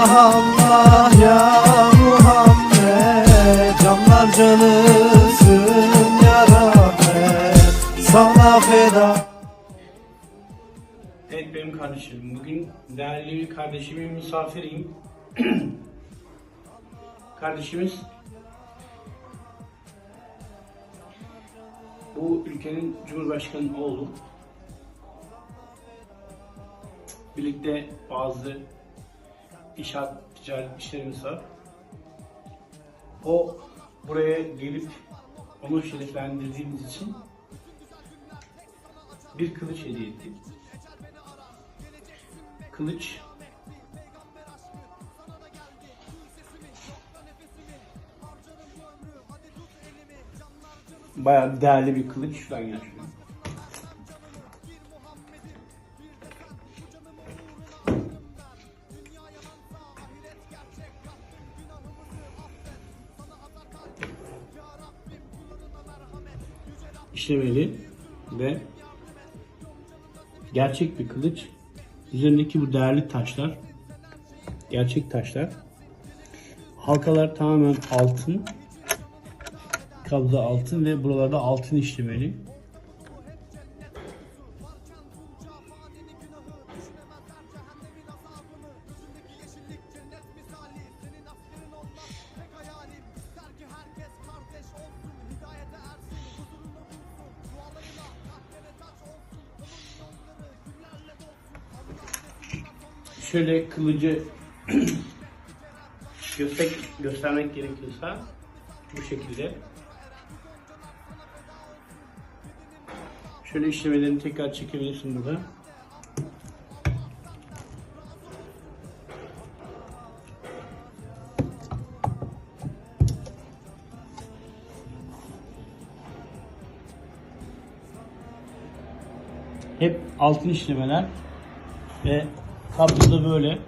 Allah ya Muhammed Canlar canısın ya Rahmet Sana feda Evet benim kardeşim. Bugün değerli bir kardeşimin misafiriyim. Kardeşimiz bu ülkenin Cumhurbaşkanı oğlu. Birlikte bazı inşaat ticaret işlerimiz var. O buraya gelip onu şereflendirdiğimiz için bir kılıç hediye ettik. Kılıç Bayağı değerli bir kılıç. Şuradan gel işlemeli ve gerçek bir kılıç. Üzerindeki bu değerli taşlar gerçek taşlar. Halkalar tamamen altın. Kabza altın ve buralarda altın işlemeli. Şöyle kılıcı göster göstermek gerekiyorsa bu şekilde. Şöyle işlemelerini tekrar çekebilirsin burada. Hep altın işlemeler ve kablo da böyle.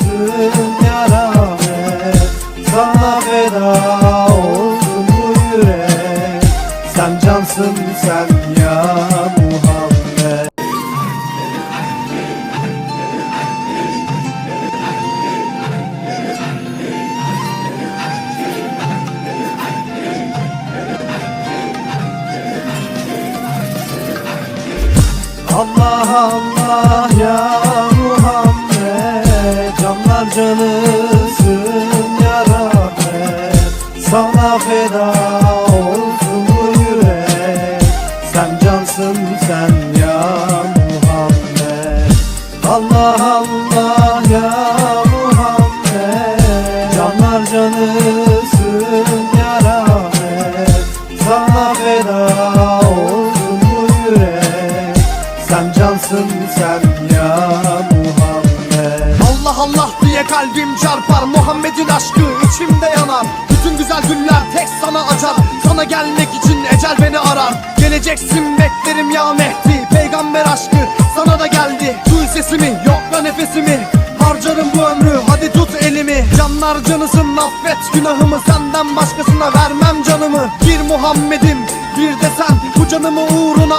Canısın Allah ya Muhammed Canlar canısın ya Rahmet Sana feda olsun bu yürek. Sen cansın sen ya Muhammed. Allah Allah ya Muhammed Canlar canısın ya Rahmet Sana feda olsun bu yürek. Sen cansın sen ya Muhammed. Allah Allah diye kalbim çarpar Muhammed'in aşkı içimde yanar. Bütün güzel günler tek sana açar Sana gelmek için ecel beni arar. Geleceksin beklerim ya Mehdi Peygamber aşkı sana da geldi. Duy sesimi yokla nefesimi Harcarım bu ömrü hadi tut elimi. Canlar canısın affet günahımı Senden başkasına vermem canımı. Bir Muhammed'im bir de sen Bu canımı uğruna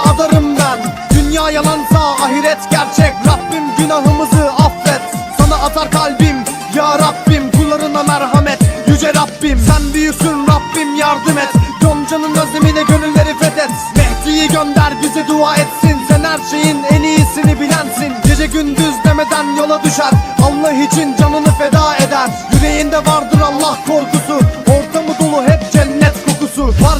ahiret gerçek Rabbim günahımızı affet. Sana atar kalbim ya Rabbim Kullarına merhamet. Yüce Rabbim Sen büyüksün Rabbim yardım et. Yonca'nın özlemine gönülleri fethet. Mehdi'yi gönder bize dua etsin. Sen her şeyin en iyisini bilensin. Gece gündüz demeden yola düşer. Allah için canını feda eder. Yüreğinde vardır Allah korkusu. Ortamı dolu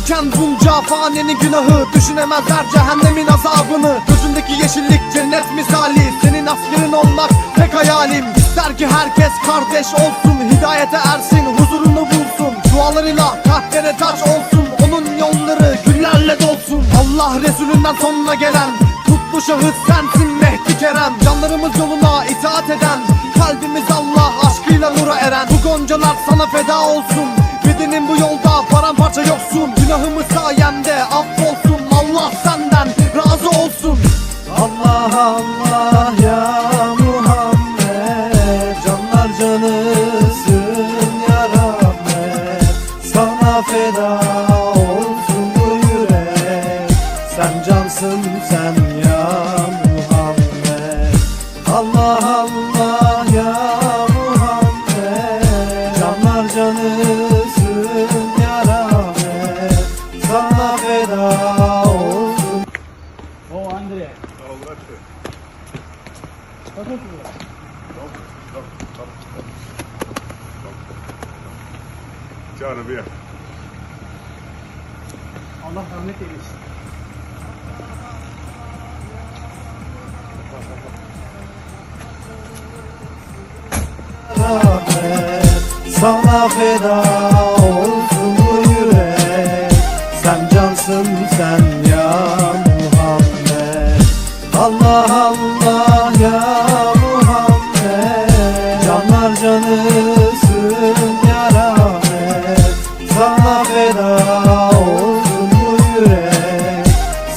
Varken bunca fanenin günahı Düşünemezler cehennemin azabını. Gözündeki yeşillik cennet misali Senin askerin olmak tek hayalim. İster ki herkes kardeş olsun Hidayete ersin huzurunu bulsun. Dualarıyla kalplere taş olsun Onun yolları güllerle dolsun. Allah Resulünden sonra gelen Kutlu şahıs sensin Mehdi Kerem. Canlarımız yoluna itaat eden Kalbimiz Allah aşkıyla nura eren. Bu goncalar sana feda olsun olsun. Günahımı sayende affolsun. Allah senden razı olsun. Allah Allah ya Muhammed. Canlar canısın ya Rahmet Sana feda olsun bu yürek. Sen cansın sen ya Muhammed. Allah Ciao, via. Allah rahmet eylesin. Sana feda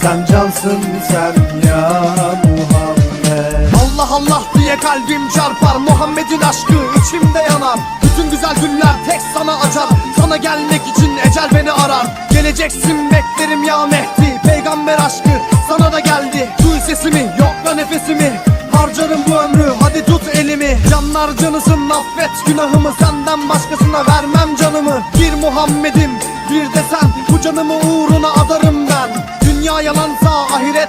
Sen cansın sen ya Muhammed. Allah Allah diye kalbim çarpar Muhammed'in aşkı içimde yanar. Bütün güzel günler tek sana açar Sana gelmek için ecel beni arar. Geleceksin beklerim ya Mehdi Peygamber aşkı sana da geldi. Duy sesimi yokla nefesimi. Harcarım bu ömrü hadi tut elimi. Canlar canısın affet günahımı Senden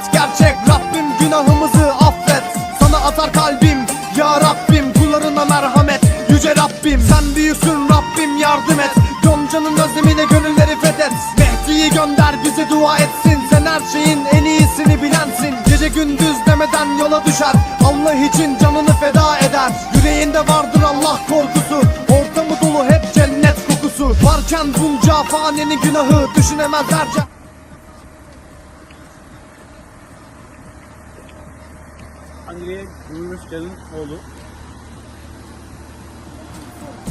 ahiret gerçek Rabbim günahımızı affet. Sana atar kalbim ya Rabbim Kullarına merhamet. Yüce Rabbim Sen büyüksün Rabbim yardım et. Yonca'nın özlemiyle gönülleri fethet. Mehdi'yi gönder bize dua etsin. Sen her şeyin en iyisini bilensin. Gece gündüz demeden yola düşer. Allah için canını feda eder. Yüreğinde vardır Allah korkusu. Ortamı dolu hep cennet kokusu. Varken bunca fanenin günahı Düşünemezlerce Andre Gümrüşcan'ın oğlu.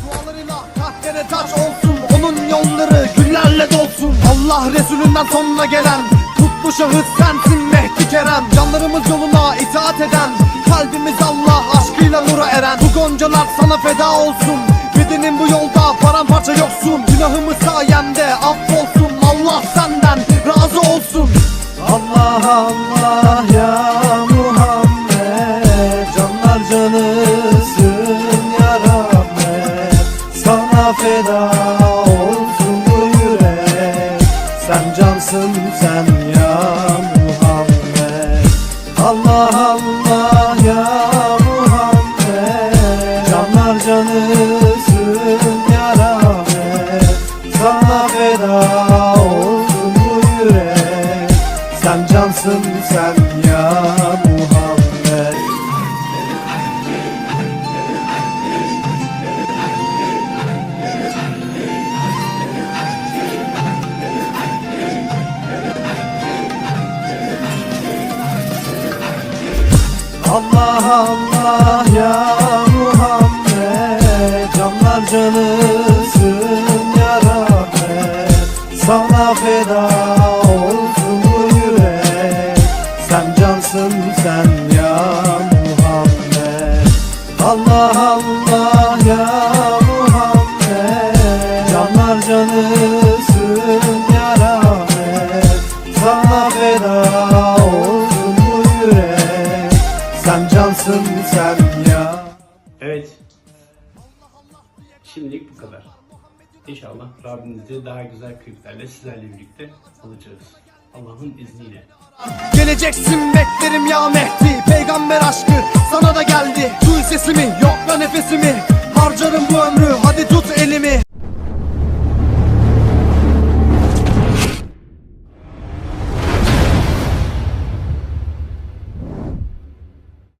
Dualarıyla kahvere taş olsun. Onun yolları güllerle dolsun. Allah Resulünden sonra gelen Kutlu şahıs sensin Mehdi Kerem. Canlarımız yoluna itaat eden Kalbimiz Allah aşkıyla nura eren. Bu goncalar sana feda olsun. Bedenin bu yolda paramparça yoksun. Günahımız sayende affolsun. Allah senden razı olsun. Allah Allah Allah canısın ya Sana feda İnşallah Rabbimizi daha güzel kliplerle sizlerle birlikte alacağız. Allah'ın izniyle. Geleceksin beklerim ya Mehdi Peygamber aşkı sana da geldi Duy sesimi yok nefesimi Harcarım bu ömrü hadi tut elimi